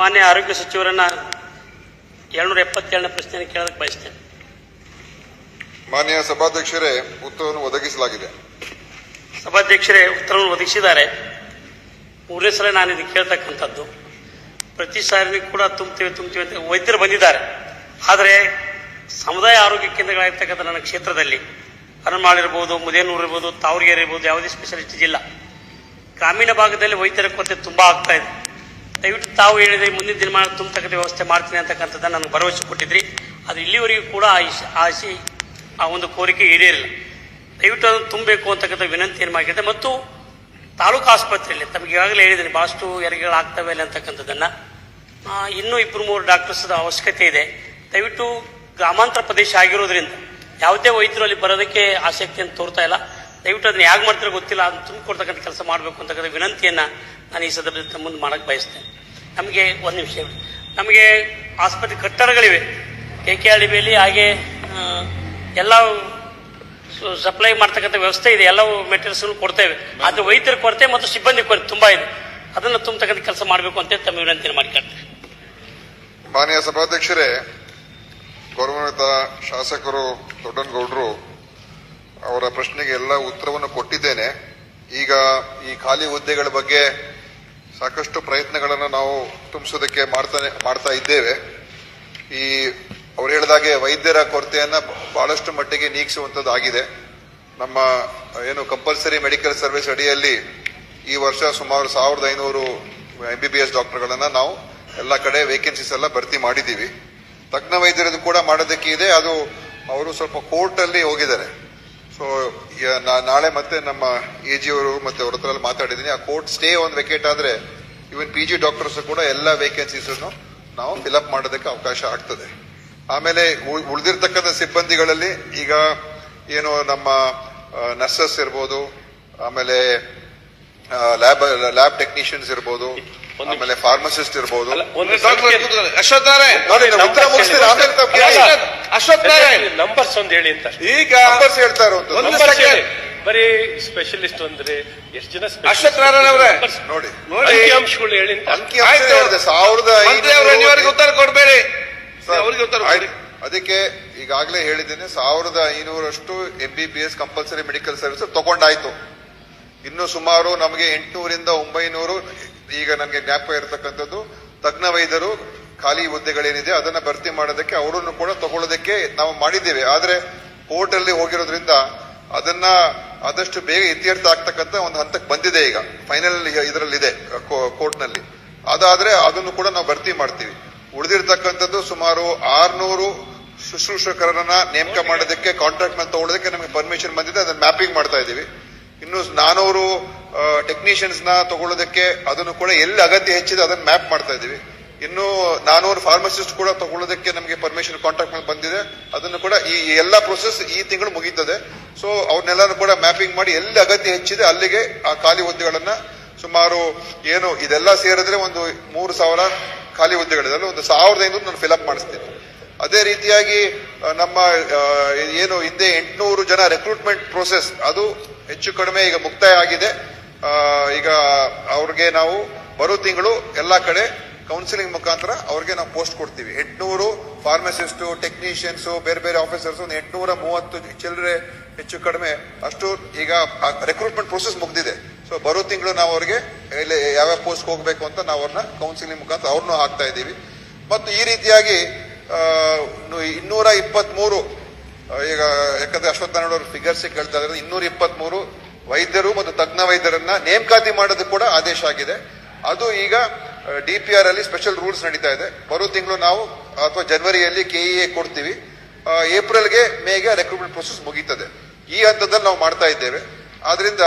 ಮಾನ್ಯ ಆರೋಗ್ಯ ಸಚಿವರನ್ನ ಏಳ್ನೂರ ಎಪ್ಪತ್ತೇಳನೇ ಪ್ರಶ್ನೆಯನ್ನು ಕೇಳೋದಕ್ಕೆ ಬಯಸ್ತೇನೆ. ಮಾನ್ಯ ಸಭಾಧ್ಯಕ್ಷರೇ ಉತ್ತರವನ್ನು ಒದಗಿಸಲಾಗಿದೆ. ಸಭಾಧ್ಯಕ್ಷರೇ ಉತ್ತರವನ್ನು ಒದಗಿಸಿದ್ದಾರೆ. ಮೂರನೇ ಸಲ ನಾನು ಇದು ಕೇಳ್ತಕ್ಕಂಥದ್ದು. ಪ್ರತಿ ಸಾರಿನೂ ಕೂಡ ತುಂಬ್ತೀವಿ ತುಂಬ್ತೀವಿ ಅಂತ ವೈದ್ಯರು ಬಂದಿದ್ದಾರೆ. ಆದರೆ ಸಮುದಾಯ ಆರೋಗ್ಯ ಕೇಂದ್ರಗಳಾಗಿರ್ತಕ್ಕಂಥ ನನ್ನ ಕ್ಷೇತ್ರದಲ್ಲಿ ಹನುಮಾಳ್ ಇರ್ಬೋದು ಮುದೇನೂರು ಇರ್ಬೋದು ತಾವರಿಗೆರೆ ಇರ್ಬೋದು ಯಾವುದೇ ಸ್ಪೆಷಲಿಸ್ಟ್ ಇಲ್ಲ ಗ್ರಾಮೀಣ ಭಾಗದಲ್ಲಿ ವೈದ್ಯರ ಕೊರತೆ ತುಂಬ ಆಗ್ತಾ ಇದೆ. ದಯವಿಟ್ಟು ತಾವು ಹೇಳಿದ್ರೆ ಮುಂದಿನ ದಿನಮಾನ ತುಂಬತಕ್ಕಂಥ ವ್ಯವಸ್ಥೆ ಮಾಡ್ತೀನಿ ಅಂತಕ್ಕಂಥದ್ದನ್ನು ನನಗೆ ಭರವಸೆ ಕೊಟ್ಟಿದ್ರಿ. ಅದು ಇಲ್ಲಿವರೆಗೂ ಕೂಡ ಆಸೆ ಆ ಒಂದು ಕೋರಿಕೆ ಈಡೇರಿಲ್ಲ. ದಯವಿಟ್ಟು ಅದನ್ನು ತುಂಬಬೇಕು ಅಂತಕ್ಕಂಥ ವಿನಂತಿಯನ್ನು ಮಾಡಿದೆ ಮತ್ತು ತಾಲೂಕು ಆಸ್ಪತ್ರೆಯಲ್ಲಿ, ತಮಗೆ ಈಗಾಗಲೇ ಹೇಳಿದ್ದೀನಿ, ಭಾಳಷ್ಟು ಆಗ್ತವೆ ಇಲ್ಲ ಅಂತಕ್ಕಂಥದ್ದನ್ನು. ಇನ್ನೂ ಇಬ್ಬರು ಮೂರು ಡಾಕ್ಟರ್ಸ್ ಅವಶ್ಯಕತೆ ಇದೆ. ದಯವಿಟ್ಟು ಗ್ರಾಮಾಂತರ ಪ್ರದೇಶ ಆಗಿರೋದ್ರಿಂದ, ಯಾವುದೇ ವೈದ್ಯರು ಅಲ್ಲಿ ಬರೋದಕ್ಕೆ ಆಸಕ್ತಿಯನ್ನು ತೋರ್ತಾ ಇಲ್ಲ. ದಯವಿಟ್ಟು ಅದನ್ನ ಯಾಕೆ ಮಾಡ್ತಾರೆ ಗೊತ್ತಿಲ್ಲ, ಅದನ್ನ ತುಂಬಿಕೊಡ್ತಕ್ಕಂಥ ಕೆಲಸ ಮಾಡಬೇಕು ಅಂತಕ್ಕಂಥ ವಿನಂತಿಯನ್ನು ನಾನು ಈ ಸಂದರ್ಭದಲ್ಲಿ ಮುಂದೆ ಮಾಡಕ್ಕೆ ಬಯಸ್ತೇನೆ. ನಮಗೆ ಒಂದು ನಿಮಿಷ ನಮಗೆ ಆಸ್ಪತ್ರೆ ಕಟ್ಟಡಗಳಿವೆ. ಕೆ ಕೆ ಡಿ ಹಾಗೆ ಎಲ್ಲ ಸಪ್ಲೈ ಮಾಡ್ತಕ್ಕಂಥ ವ್ಯವಸ್ಥೆ ಇದೆ. ಎಲ್ಲ ಮೆಟೀರಿಯಲ್ಸ್ ಕೊಡ್ತೇವೆ. ಆದರೆ ವೈದ್ಯರ ಕೊರತೆ ಮತ್ತು ಸಿಬ್ಬಂದಿ ಕೊರತೆ ತುಂಬ ಇದೆ. ಅದನ್ನು ತುಂಬತಕ್ಕಂಥ ಕೆಲಸ ಮಾಡಬೇಕು ಅಂತ ತಮ್ಮ ವಿನಂತಿಯನ್ನು ಮಾಡಿಕೊಳ್ತೇನೆ. ಮಾನ್ಯ ಸಭಾಧ್ಯಕ್ಷರೇ, ಗೌರವಾನ್ವಿತ ಶಾಸಕರು ದೊಡ್ಡನಗೌಡರು ಅವರ ಪ್ರಶ್ನೆಗೆ ಎಲ್ಲ ಉತ್ತರವನ್ನು ಕೊಟ್ಟಿದ್ದೇನೆ. ಈಗ ಈ ಖಾಲಿ ಹುದ್ದೆಗಳ ಬಗ್ಗೆ ಸಾಕಷ್ಟು ಪ್ರಯತ್ನಗಳನ್ನು ನಾವು ತುಂಬಿಸೋದಕ್ಕೆ ಮಾಡ್ತಾನೆ, ಮಾಡ್ತಾ ಇದ್ದೇವೆ. ಈ ಅವ್ರು ಹೇಳಿದಾಗೆ ವೈದ್ಯರ ಕೊರತೆಯನ್ನು ಬಹಳಷ್ಟು ಮಟ್ಟಿಗೆ ನೀಗಿಸುವಂತದ್ದಾಗಿದೆ ನಮ್ಮ ಏನು ಕಂಪಲ್ಸರಿ ಮೆಡಿಕಲ್ ಸರ್ವಿಸ್ ಅಡಿಯಲ್ಲಿ ಈ ವರ್ಷ ಸುಮಾರು ಸಾವಿರದ ಐನೂರು ಎಂ ಬಿ ಬಿ ಎಸ್ ಡಾಕ್ಟರ್ಗಳನ್ನು ನಾವು ಎಲ್ಲ ಕಡೆ ವೇಕೆನ್ಸೀಸ್ ಎಲ್ಲ ಭರ್ತಿ ಮಾಡಿದ್ದೀವಿ. ತಜ್ಞ ವೈದ್ಯರದ್ದು ಕೂಡ ಮಾಡೋದಕ್ಕೆ ಇದೆ. ಅದು ಅವರು ಸ್ವಲ್ಪ ಕೋರ್ಟಲ್ಲಿ ಹೋಗಿದ್ದಾರೆ. ಸೊ ನಾಳೆ ಮತ್ತೆ ನಮ್ಮ ಎ ಜಿ ಅವರು ಮತ್ತೆ ಅವ್ರ ಹತ್ರ ಮಾತಾಡಿದ್ದೀನಿ ಆ ಕೋರ್ಟ್ ಸ್ಟೇ ಒಂದು ವೆಕೇಟ್ ಆದ್ರೆ ಇವನ್ ಪಿ ಜಿ ಡಾಕ್ಟರ್ಸ್ ಕೂಡ ಎಲ್ಲ ವೇಕೆನ್ಸೀಸ್ ನಾವು ಫಿಲಪ್ ಮಾಡೋದಕ್ಕೆ ಅವಕಾಶ ಆಗ್ತದೆ. ಆಮೇಲೆ ಉಳ್- ಉಳಿದಿರ್ತಕ್ಕಂಥ ಸಿಬ್ಬಂದಿಗಳಲ್ಲಿ ಈಗ ಏನು ನಮ್ಮ ನರ್ಸಸ್ ಇರ್ಬೋದು, ಆಮೇಲೆ ಲ್ಯಾಬ್ ಲ್ಯಾಬ್ ಟೆಕ್ನಿಷಿಯನ್ಸ್ ಇರ್ಬೋದು ಆಮೇಲೆ ಫಾರ್ಮಸಿಸ್ಟ್ ಇರ್ಬೋದು. ಅಶ್ವತ್ ಅಶ್ವಥ್ ನಾರಾಯಣ್. ನಂಬರ್ಸ್ ಒಂದು ಹೇಳಿ ಅಂತ. ಈಗ ನಂಬರ್ಸ್ ಹೇಳ್ತಾ second. ಬರೀ ಸ್ಪೆಷಲಿಸ್ಟ್ ಅಂದ್ರೆ ಎಷ್ಟು ಜನ ಅಶ್ವಥ್ ನಾರಾಯಣ್ ಅವರೇ. ನೋಡಿ. ನೋಡಿ. ಅಂಕಿಅಂಶಗಳು ಹೇಳಿ ಸಾವಿರದ ಉತ್ತರ ಕೊಡ್ಬೇಡಿ. ಅವ್ರಿಗೆ ಉತ್ತರ. ಅದಕ್ಕೆ ಈಗಾಗಲೇ ಹೇಳಿದ್ದೇನೆ ಸಾವಿರದ ಐನೂರಷ್ಟು M B B S compulsory medical service ತಗೊಂಡಾಯ್ತು. ಇನ್ನು ಸುಮಾರು ನಮಗೆ ಎಂಟುನೂರಿಂದ ಒಂಬೈನೂರು ಈಗ ನನಗೆ ಜ್ಞಾಪಕ ಇರತಕ್ಕಂಥದ್ದು ತಜ್ಞ ವೈದ್ಯರು ಖಾಲಿ ಹುದ್ದೆಗಳೇನಿದೆ ಅದನ್ನ ಭರ್ತಿ ಮಾಡೋದಕ್ಕೆ ಅವರನ್ನು ಕೂಡ ತಗೊಳ್ಳೋದಕ್ಕೆ ನಾವು ಮಾಡಿದ್ದೇವೆ. ಆದ್ರೆ ಕೋರ್ಟ್ ಅಲ್ಲಿ ಹೋಗಿರೋದ್ರಿಂದ ಅದನ್ನ ಆದಷ್ಟು ಬೇಗ ಇತ್ಯರ್ಥ ಆಗ್ತಕ್ಕಂಥ ಒಂದು ಹಂತಕ್ಕೆ ಬಂದಿದೆ ಈಗ. ಫೈನಲ್ ಇದರಲ್ಲಿದೆ ಕೋರ್ಟ್ನಲ್ಲಿ ಅದಾದ್ರೆ ಅದನ್ನು ಕೂಡ ನಾವು ಭರ್ತಿ ಮಾಡ್ತೀವಿ. ಉಳಿದಿರ್ತಕ್ಕಂಥದ್ದು ಸುಮಾರು ಆರ್ನೂರು ಶುಶ್ರೂಷಕರನ್ನ ನೇಮಕ ಮಾಡೋದಕ್ಕೆ ಕಾಂಟ್ರಾಕ್ಟ್ ಮೇಲೆ ತಗೊಳ್ಳೋದಕ್ಕೆ ನಮಗೆ ಪರ್ಮಿಷನ್ ಬಂದಿದೆ. ಅದನ್ನ ಮ್ಯಾಪಿಂಗ್ ಮಾಡ್ತಾ ಇದ್ದೀವಿ. ಇನ್ನು ನಾನೂರು ಟೆಕ್ನಿಷಿಯನ್ಸ್ನ ತಗೊಳ್ಳೋದಕ್ಕೆ ಅದನ್ನು ಕೂಡ ಎಲ್ಲಿ ಅಗತ್ಯ ಹೆಚ್ಚಿದೆ ಅದನ್ನ ಮ್ಯಾಪ್ ಮಾಡ್ತಾ ಇದ್ದೀವಿ. ಇನ್ನು ನಾನೂರು ಫಾರ್ಮಸಿಸ್ಟ್ ಕೂಡ ತಗೊಳ್ಳೋದಕ್ಕೆ ನಮಗೆ ಪರ್ಮಿಷನ್ ಕಾಂಟ್ರಾಕ್ಟ್ ಮೇಲೆ ಬಂದಿದೆ. ಅದನ್ನು ಕೂಡ ಈ ಎಲ್ಲ ಪ್ರೊಸೆಸ್ ಈ ತಿಂಗಳು ಮುಗೀತದೆ. ಸೊ ಅವ್ರನ್ನೆಲ್ಲರೂ ಕೂಡ ಮ್ಯಾಪಿಂಗ್ ಮಾಡಿ ಎಲ್ಲಿ ಅಗತ್ಯ ಹೆಚ್ಚಿದೆ ಅಲ್ಲಿಗೆ ಆ ಖಾಲಿ ಹುದ್ದೆಗಳನ್ನ ಸುಮಾರು ಏನು ಇದೆಲ್ಲ ಸೇರಿದ್ರೆ ಒಂದು ಮೂರು ಸಾವಿರ ಖಾಲಿ ಹುದ್ದೆಗಳಿದೆ. ಒಂದು ಸಾವಿರದ ಐನೂರು ನಾನು ಫಿಲಪ್ ಮಾಡಿಸ್ತೀನಿ. ಅದೇ ರೀತಿಯಾಗಿ ನಮ್ಮ ಏನು ಹಿಂದೆ ಎಂಟುನೂರು ಜನ ರೆಕ್ರೂಟ್ಮೆಂಟ್ ಪ್ರೋಸೆಸ್ ಅದು ಹೆಚ್ಚು ಕಡಿಮೆ ಈಗ ಮುಕ್ತಾಯ ಆಗಿದೆ. ಈಗ ಅವ್ರಿಗೆ ನಾವು ಬರೋ ತಿಂಗಳು ಎಲ್ಲಾ ಕಡೆ ಕೌನ್ಸಿಲಿಂಗ್ ಮುಖಾಂತರ ಅವ್ರಿಗೆ ನಾವು ಪೋಸ್ಟ್ ಕೊಡ್ತೀವಿ. ಎಂಟುನೂರು ಫಾರ್ಮಸಿಸ್ಟ್ ಟೆಕ್ನಿಷಿಯನ್ಸ್ ಬೇರೆ ಬೇರೆ ಆಫೀಸರ್ಸ್ ಒಂದು ಎಂಟುನೂರ ಮೂವತ್ತು ಚಿಲ್ಲರೆ ಹೆಚ್ಚು ಕಡಿಮೆ ಅಷ್ಟು ಈಗ ರೆಕ್ರೂಟ್ಮೆಂಟ್ ಪ್ರೋಸೆಸ್ ಮುಗ್ದಿದೆ. ಸೊ ಬರೋ ತಿಂಗಳು ನಾವು ಅವ್ರಿಗೆ ಎಲ್ಲಿ ಯಾವ್ಯಾವ ಪೋಸ್ಟ್ ಹೋಗಬೇಕು ಅಂತ ನಾವು ಅವ್ರನ್ನ ಕೌನ್ಸಿಲಿಂಗ್ ಮುಖಾಂತರ ಅವ್ರನ್ನೂ ಹಾಕ್ತಾ ಇದ್ದೀವಿ. ಮತ್ತು ಈ ರೀತಿಯಾಗಿ ಇನ್ನೂರ ಇಪ್ಪತ್ತ್ಮೂರು ಈಗ ಯಾಕಂದ್ರೆ ಅಶ್ವತ್ಥನಾರಾಯಣ ಅವ್ರ ಫಿಗರ್ಸ್ ಕೇಳ್ತಾ ಇದ್ರೆ ಇನ್ನೂರ ಇಪ್ಪತ್ಮೂರು ವೈದ್ಯರು ಮತ್ತು ತಜ್ಞ ವೈದ್ಯರನ್ನ ನೇಮಕಾತಿ ಮಾಡೋದು ಕೂಡ ಆದೇಶ ಆಗಿದೆ. ಅದು ಈಗ ಡಿ ಪಿ ಆರ್ ಅಲ್ಲಿ ಸ್ಪೆಷಲ್ ರೂಲ್ಸ್ ನಡೀತಾ ಇದೆ. ಬರೋ ತಿಂಗಳು ನಾವು ಅಥವಾ ಜನವರಿಯಲ್ಲಿ ಕೆಇಎ ಕೊಡ್ತೀವಿ. ಆ, ಏಪ್ರಿಲ್ಗೆ ಮೇಗೆ ರೆಕ್ರೂಟ್ಮೆಂಟ್ ಪ್ರೊಸೆಸ್ ಮುಗೀತದೆ. ಈ ಹಂತದಲ್ಲಿ ನಾವು ಮಾಡ್ತಾ ಇದ್ದೇವೆ. ಆದ್ರಿಂದ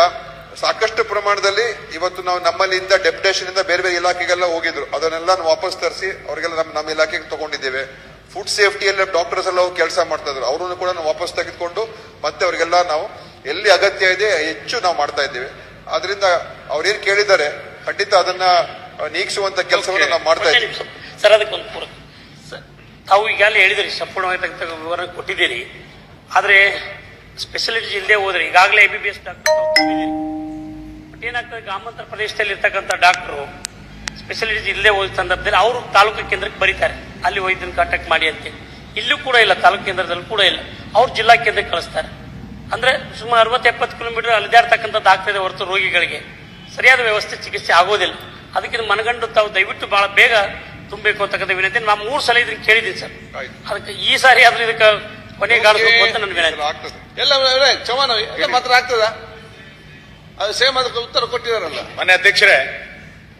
ಸಾಕಷ್ಟು ಪ್ರಮಾಣದಲ್ಲಿ ಇವತ್ತು ನಾವು ನಮ್ಮಲ್ಲಿಂದ ಡೆಪ್ಯುಟೇಷನ್ ಇಂದ ಬೇರೆ ಬೇರೆ ಇಲಾಖೆಗೆಲ್ಲ ಹೋಗಿದ್ರು. ಅದನ್ನೆಲ್ಲ ವಾಪಸ್ ತರಿಸಿ ಅವರಿಗೆಲ್ಲ ನಮ್ಮ ನಮ್ಮ ಇಲಾಖೆಗೆ ತಗೊಂಡಿದ್ದೇವೆ. ಫುಡ್ ಸೇಫ್ಟಿಯಲ್ಲಿ ಡಾಕ್ಟರ್ಸ್ ಎಲ್ಲ ಕೆಲಸ ಮಾಡ್ತಾ ಇದ್ರು. ಅವರನ್ನು ಕೂಡ ನಾವು ವಾಪಸ್ ತೆಗೆದುಕೊಂಡು ಮತ್ತೆ ಅವರಿಗೆಲ್ಲ ನಾವು ಎಲ್ಲಿ ಅಗತ್ಯ ಇದೆ ಹೆಚ್ಚು ನಾವು ಮಾಡ್ತಾ ಇದ್ದೇವೆ. ಆದ್ರಿಂದ ಅವ್ರೇನ್ ಕೇಳಿದ್ದಾರೆ ಖಂಡಿತ ಅದನ್ನ ನೀಗಿಸುವಂತ ಕೆಲಸವನ್ನು ನಾವು ಮಾಡ್ತಾ ಇದ್ದೀವಿ. ಸರ್ ಅದಕ್ಕೊಂದು ಪೂರಕ ಸರ್, ತಾವು ಈಗಾಗಲೇ ಹೇಳಿದಿರಿ ಸಂಪೂರ್ಣವಾಗಿರ್ತಕ್ಕಂಥ ವಿವರ ಕೊಟ್ಟಿದ್ದೀರಿ. ಆದರೆ ಸ್ಪೆಷಲಿಟಿ ಇಲ್ಲದೆ ಹೋದ್ರೆ ಈಗಾಗಲೇ M B B S doctor but ಏನಾಗ್ತದೆ ಗ್ರಾಮಾಂತರ ಪ್ರದೇಶದಲ್ಲಿ ಇರ್ತಕ್ಕಂಥ ಡಾಕ್ಟರು ಸ್ಪೆಷಲಿಟಿ ಇಲ್ಲದೆ ಹೋದ ಸಂದರ್ಭದಲ್ಲಿ ಅವರು ತಾಲೂಕು ಕೇಂದ್ರಕ್ಕೆ ಬರೀತಾರೆ. ಅಲ್ಲಿ ವೈದ್ಯನ ಕಾಂಟ್ಯಾಕ್ಟ್ ಮಾಡಿ ಅಂತ. ಇಲ್ಲೂ ಕೂಡ ಇಲ್ಲ ತಾಲೂಕು ಕೇಂದ್ರದಲ್ಲೂ ಕೂಡ ಇಲ್ಲ. ಅವ್ರು ಜಿಲ್ಲಾ ಕೇಂದ್ರಕ್ಕೆ ಕಳಿಸ್ತಾರೆ. ಅಂದ್ರೆ ಸುಮಾರು ಅರವತ್ತು ಎಪ್ಪತ್ತು ಕಿಲೋಮೀಟರ್ ಅಲಿದಾಡ್ತಕ್ಕಂಥದ್ದು ಆಗ್ತದೆ ಹೊರತು ರೋಗಿಗಳಿಗೆ. ಸರಿಯಾದ ವ್ಯವಸ್ಥೆ ಚಿಕಿತ್ಸೆ ಆಗೋದಿಲ್ಲ. ಅದಕ್ಕೆ ಇದು ಮನಗಂಡು ತಾವು ದಯವಿಟ್ಟು ಬಹಳ ಬೇಗ ತುಂಬಬೇಕು ಅಂತಕ್ಕಂಥ ವಿನಂತಿ. ನಾವು ಮೂರು ಸಲ ಇದನ್ನ ಕೇಳಿದ್ದೀನಿ ಸರ್. ಅದಕ್ಕೆ ಈ ಸಾರಿ ಆದ್ರೂ ಇದಕ್ಕೆ ಕೊನೆ ಕಾಣಿಸ್ಬೇಕು ಅಂತ ನನ್ನ ವಿನಂತಿ. ಎಲ್ಲ ಆಗ್ತದೆ. ಎಲ್ಲ ಚವಾನ ಎಲ್ಲ ಮಾತ್ರ ಆಗ್ತದ? ಅದು ಸೇಮ್ ಅದಕ್ಕೆ ಉತ್ತರ ಕೊಟ್ಟಿದಾರಲ್ಲ. ಮನೆ ಅಧ್ಯಕ್ಷರೇ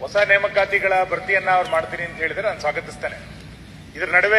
ಹೊಸ ನೇಮಕಾತಿಗಳ ಭರ್ತಿಯನ್ನ ಅವ್ರು ಮಾಡ್ತೀನಿ ಅಂತ ಹೇಳಿದ್ರೆ ನಾನು ಸ್ವಾಗತಿಸ್ತೇನೆ. ಇದ್ರ ನಡುವೆ